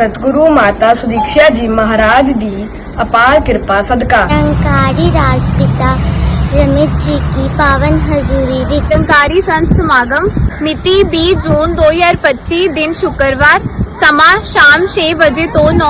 सतगुरु माता सुदीक्षा जी महाराज दी अपार कृपा सदका। निरंकारी राजपिता रमित जी की पावन हजूरी निरंकारी संत समागम मिति 20 जून 2025 दिन शुक्रवार समा शाम छह बजे तो नौ